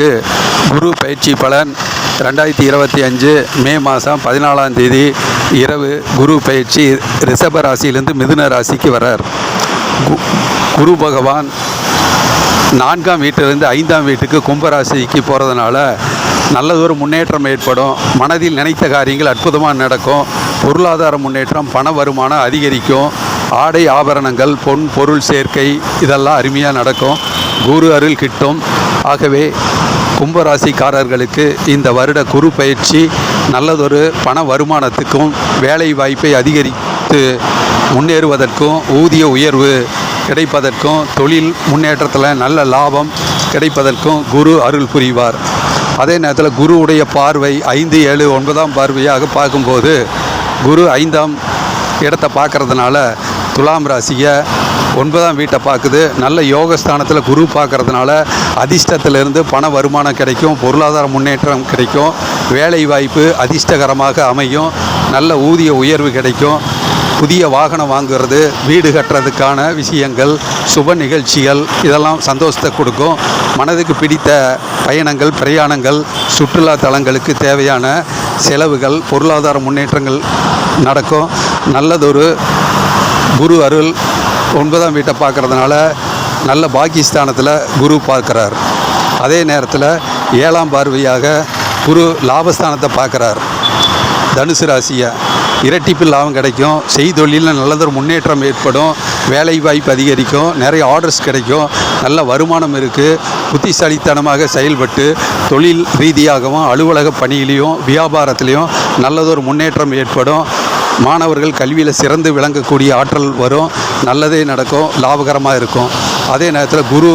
ராசிக்காரர்களுக்கு குரு பயிற்சி பலன் ரெண்டாயிரத்தி இருபத்தி அஞ்சு மே மாதம் பதினாலாம் தேதி இரவு குரு பயிற்சி ரிஷப ராசியிலிருந்து மிதுன ராசிக்கு வரார் கு- குரு பகவான் நான்காம் வீட்டிலிருந்து ஐந்தாம் வீட்டுக்கு கும்பராசிக்கு போகிறதுனால நல்லதொரு முன்னேற்றம் ஏற்படும். மனதில் நினைத்த காரியங்கள் அற்புதமாக நடக்கும். பொருளாதார முன்னேற்றம் பண வருமானம் அதிகரிக்கும். ஆடை ஆபரணங்கள் பொன் பொருள் சேர்க்கை இதெல்லாம் அருமையாக நடக்கும். குரு அருள் கிட்டும். ஆகவே கும்பராசிக்காரர்களுக்கு இந்த வருட குரு பயிற்சி நல்லதொரு பண வருமானத்துக்கும் வேலை வாய்ப்பை அதிகரித்து முன்னேறுவதற்கும் ஊதிய உயர்வு கிடைப்பதற்கும் தொழில் முன்னேற்றத்தில் நல்ல லாபம் கிடைப்பதற்கும் குரு அருள் புரிவார். அதே நேரத்தில் குருவுடைய பார்வை ஐந்து ஏழு ஒன்பதாம் பார்வையாக பார்க்கும்போது குரு ஐந்தாம் இடத்தை பார்க்கறதுனால துலாம் ராசியை ஒன்பதாம் வீட்டை பார்க்குது. நல்ல யோகஸ்தானத்தில் குரு பார்க்குறதுனால அதிர்ஷ்டத்திலிருந்து பண வருமானம் கிடைக்கும் பொருளாதார முன்னேற்றம் கிடைக்கும் வேலை வாய்ப்பு அதிர்ஷ்டகரமாக அமையும் நல்ல ஊதிய உயர்வு கிடைக்கும் புதிய வாகனம் வாங்குறது வீடு கட்டுறதுக்கான விஷயங்கள் சுப நிகழ்ச்சிகள் இதெல்லாம் சந்தோஷத்தை கொடுக்கும். மனதுக்கு பிடித்த பயணங்கள் பிரயாணங்கள் சுற்றுலா தலங்களுக்கு தேவையான செலவுகள் பொருளாதார முன்னேற்றங்கள் நடக்கும். நல்லதொரு குரு அருள் ஒன்பதாம் வீட்டை பார்க்கறதுனால நல்ல பாக்கியஸ்தானத்தில் குரு பார்க்குறார். அதே நேரத்தில் ஏழாம் பார்வையாக குரு லாபஸ்தானத்தை பார்க்குறார். தனுசு ராசியை இரட்டிப்பு லாபம் கிடைக்கும். செய்தொழிலில் நல்லதொரு முன்னேற்றம் ஏற்படும். வேலை வாய்ப்பு அதிகரிக்கும். நிறைய ஆர்டர்ஸ் கிடைக்கும். நல்ல வருமானம் இருக்குது புத்திசாலித்தனமாக செயல்பட்டு தொழில் ரீதியாகவும் அலுவலக பணியிலையும் வியாபாரத்திலையும் நல்லதொரு முன்னேற்றம் ஏற்படும். மாணவர்கள் கல்வியில் சிறந்து விளங்கக்கூடிய ஆற்றல் வரும். நல்லதே நடக்கும். லாபகரமாக இருக்கும். அதே நேரத்தில் குரு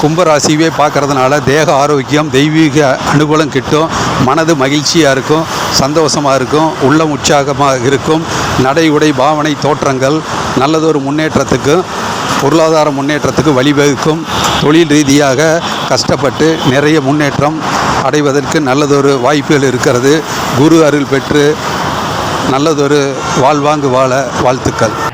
கும்பராசிவே பார்க்கறதுனால தேக ஆரோக்கியம் தெய்வீக அனுகூலம் கிட்டும். மனது மகிழ்ச்சியாக இருக்கும். சந்தோஷமாக இருக்கும். உள்ளம் உற்சாகமாக இருக்கும். நடை உடை பாவனை தோற்றங்கள் நல்லதொரு முன்னேற்றத்துக்கு பொருளாதார முன்னேற்றத்துக்கு வழிவகுக்கும். தொழில் ரீதியாக கஷ்டப்பட்டு நிறைய முன்னேற்றம் அடைவதற்கு நல்லதொரு வாய்ப்புகள் இருக்கிறது. குரு அருள் பெற்று நல்லதொரு வாழ்வாங்கு வாழ வாழ்த்துக்கள்.